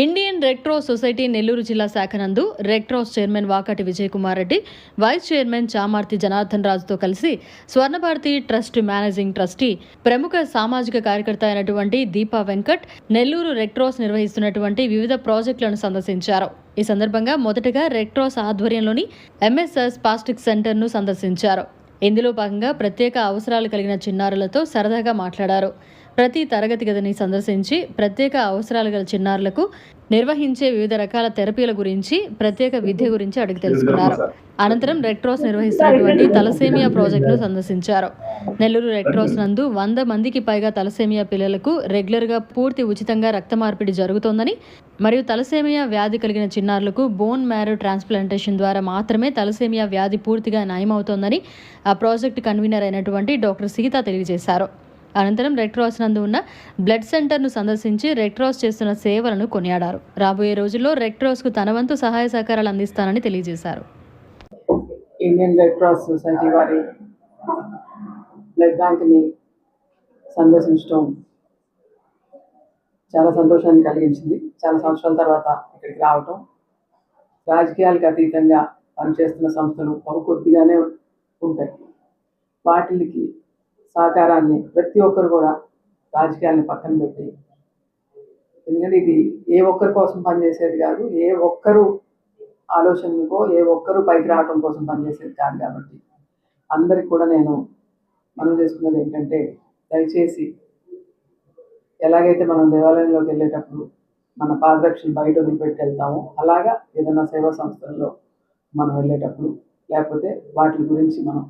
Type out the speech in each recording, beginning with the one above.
Indian red cross society Nellore జిల్లా శాఖ నందు red cross chairman Vakati Vijay Kumar Reddy vice chairman Chamarthi Janardhan రాజుతో కలిసి Swarnabharathi trust managing trustee ప్రముఖ సామాజిక కార్యకర్త అయినటువంటి దీపా వెంకట్ నెల్లూరు రెడ్ క్రాస్ నిర్వహిస్తున్నటువంటి వివిధ ప్రాజెక్టులను సందర్శించారు. ఈ సందర్భంగా మొదటగా రెడ్ క్రాస్ ఆధ్వర్యంలోని ఎంఎస్ఎస్ పాస్టిక్ సెంటర్ను సందర్శించారు. ఇందులో భాగంగా ప్రత్యేక అవసరాలు కలిగిన చిన్నారులతో సరదాగా మాట్లాడారు. ప్రతి తరగతి గదిని సందర్శించి ప్రత్యేక అవసరాలు గల చిన్నారులకు నిర్వహించే వివిధ రకాల థెరపీల గురించి ప్రత్యేక విద్య గురించి అడిగి తెలుసుకున్నారు. అనంతరం రెడ్క్రాస్ నిర్వహిస్తున్నటువంటి తలసేమియా ప్రాజెక్టును సందర్శించారు. నెల్లూరు రెడ్క్రాస్ నందు వంద మందికి పైగా తలసేమియా పిల్లలకు రెగ్యులర్గా పూర్తి ఉచితంగా రక్త మార్పిడి జరుగుతోందని మరియు తలసేమియా వ్యాధి కలిగిన చిన్నారులకు బోన్ మ్యారో ట్రాన్స్ప్లాంటేషన్ ద్వారా మాత్రమే తలసేమియా వ్యాధి పూర్తిగా నయమవుతోందని ఆ ప్రాజెక్టు కన్వీనర్ అయినటువంటి డాక్టర్ సీత తెలియజేశారు. అనంతరం రెడ్ క్రాస్ నందు ఉన్న బ్లడ్ సెంటర్ను సందర్శించి రెడ్ క్రాస్ చేస్తున్న సేవలను కొనియాడారు. రాబోయే రోజుల్లో రెడ్ క్రాస్కు తన వంతు సహాయ సహకారాలు అందిస్తానని తెలియజేశారు. ఇండియన్ రెడ్ క్రాస్ సొసైటీ వారి బ్లడ్ బ్యాంక్ని సందర్శించడం చాలా సంతోషాన్ని కలిగించింది. చాలా సంవత్సరాల తర్వాత ఇక్కడికి రావటం రాజకీయాలకు అతీతంగా పనిచేస్తున్న సంస్థలు బహు కొద్దిగానే ఉంటాయి. వాటికి సహకారాన్ని ప్రతి ఒక్కరు కూడా రాజకీయాలను పక్కన పెట్టి ఎందుకంటే ఇది ఏ ఒక్కరి కోసం పనిచేసేది కాదు ఏ ఒక్కరు ఆలోచనలకో ఏ ఒక్కరు పైకి రావడం కోసం పనిచేసేది కాదు కాబట్టి. అందరికి కూడా నేను మనం చేసుకున్నది ఏంటంటే దయచేసి ఎలాగైతే మనం దేవాలయంలోకి వెళ్ళేటప్పుడు మన పాదరక్షలు బయట వదిలిపెట్టి వెళ్తామో అలాగా ఏదైనా సేవా సంస్థల్లో మనం వెళ్ళేటప్పుడు లేకపోతే వాటి గురించి మనం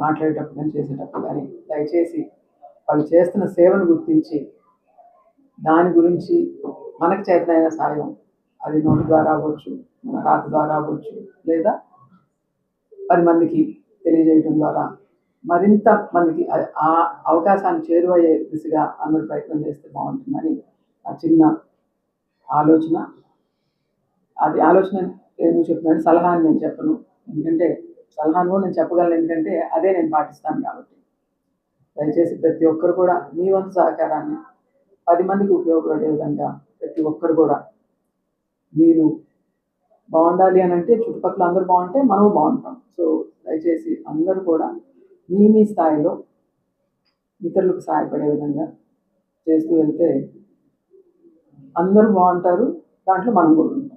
మాట్లాడేటప్పుడు కానీ చేసేటప్పుడు కానీ దయచేసి వాళ్ళు చేస్తున్న సేవను గుర్తించి దాని గురించి మనకు చేతనైన సాయం అది నోటి ద్వారా అవ్వచ్చు మన రాత ద్వారా అవ్వచ్చు లేదా పది మందికి తెలియజేయడం ద్వారా మరింత మందికి ఆ- ఆ అవకాశాన్ని చేరువయ్యే దిశగా అందరూ ప్రయత్నం చేస్తే బాగుంటుందని నా చిన్న ఆలోచన. అది ఆలోచన ఎందుకు చెప్తున్నాను? సలహాని నేను చెప్పను. ఎందుకంటే సలహాను కూడా నేను చెప్పగలను ఎందుకంటే అదే నేను పాటిస్తాను కాబట్టి. దయచేసి ప్రతి ఒక్కరు కూడా మీ వంతు సహకారాన్ని పది మందికి ఉపయోగపడే విధంగా ప్రతి ఒక్కరు కూడా మీరు బాగుండాలి అని అంటే చుట్టుపక్కల అందరూ బాగుంటే మనం బాగుంటాం. సో దయచేసి అందరూ కూడా మీ మీ స్థాయిలో ఇతరులకు సహాయపడే విధంగా చేస్తూ వెళ్తే అందరూ బాగుంటారు దాంట్లో మనం కూడా ఉంటాం.